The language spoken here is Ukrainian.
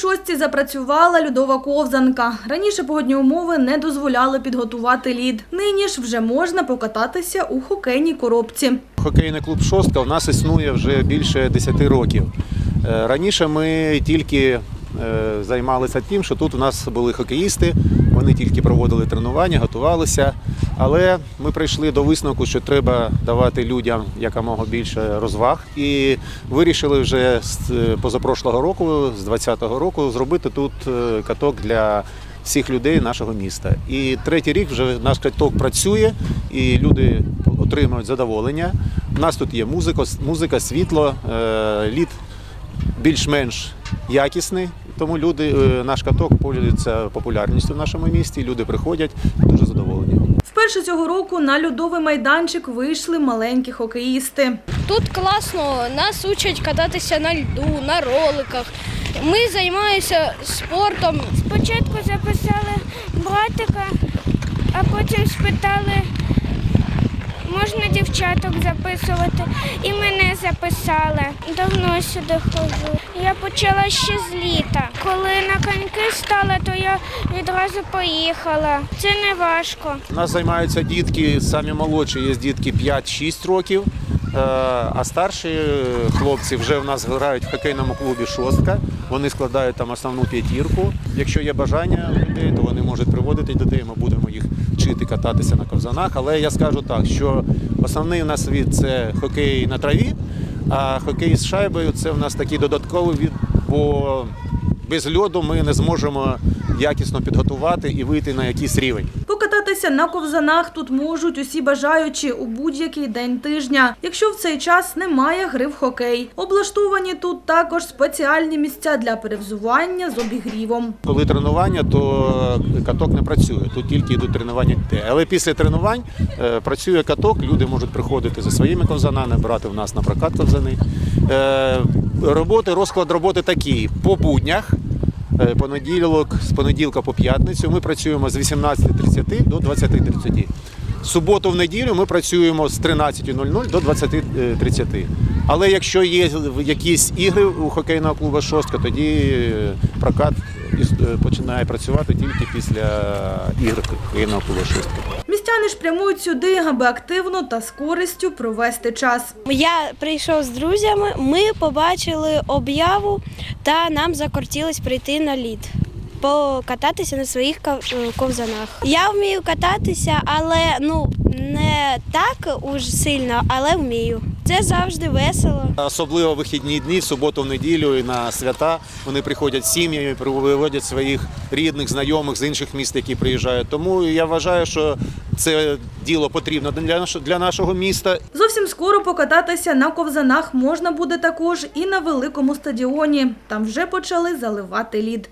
шостці запрацювала льодова ковзанка. Раніше погодні умови не дозволяли підготувати лід. Нині ж вже можна покататися у хокейній коробці. Хокейний клуб Шостка у нас існує вже більше 10 років. Е, Раніше ми тільки е, займалися тим, що тут у нас були хокеїсти, вони тільки проводили тренування, готувалися. Але ми прийшли до висновку, що треба давати людям якомога більше розваг, і вирішили вже з е, позапрошлого року, з 2020 року, зробити тут е, каток для всіх людей нашого міста. І третій рік вже наш каток працює, і люди отримують задоволення. У нас тут є музика, музика світло, е, лід більш-менш якісний. Тому люди, е, наш каток пользується популярністю в нашому місті. Люди приходять дуже задоволені. Вперше цього року на льодовий майданчик вийшли маленькі хокеїсти. Тут класно, нас учать кататися на льду, на роликах. Ми займаємося спортом. Спочатку записали братика, а потім спитали, дівчаток записувати. І мене записали. Давно сюди ходжу. Я почала ще з літа. Коли на коньки стала, то я відразу поїхала. Це не важко. У нас займаються дітки, самі молодші, є дітки 5-6 років. е, А старші хлопці вже в нас грають в хокейному клубі Шостка. Вони складають там основну п'ятірку. Якщо є бажання людей, то вони можуть приводити дітей. Ми будемо вчити кататися на ковзанах. Але я скажу так, що основний у нас від це хокей на траві, а хокей з шайбою це в нас такий додатковий від, бо без льоду ми не зможемо якісно підготувати і вийти на якийсь рівень. Покататися на ковзанах тут можуть усі бажаючі у будь-який день тижня, якщо в цей час немає гри в хокей. Облаштовані тут також спеціальні місця для перевзування з обігрівом. Коли тренування, то каток не працює. Тут тільки йдуть тренування. Але після тренувань е, працює каток, люди можуть приходити за своїми ковзанами, брати в нас на прокат ковзани. Е, роботи, розклад роботи такий. По буднях, е, понеділок, з понеділка по п'ятницю ми працюємо з 18.30 до 20.30. Суботу в неділю ми працюємо з 13.00 до 20.30. Але якщо є якісь ігри у хокейного клубу Шостка, тоді е, прокат е, починає працювати тільки після ігр хокейного клубу Шостка. Містяни ж прямують сюди, аби активно та з користю провести час. Я прийшов з друзями, ми побачили об'яву та нам закортілось прийти на лід. Покататися на своїх е, ковзанах. Я вмію кататися, але ну не так уж сильно, але вмію. Це завжди весело. Особливо вихідні дні, в суботу, в неділю і на свята вони приходять з сім'ями, приводять своїх рідних, знайомих з інших міст, які приїжджають. Тому я вважаю, що це діло потрібно для нашого для нашого міста. Зовсім скоро покататися на ковзанах можна буде також і на великому стадіоні. Там вже почали заливати лід.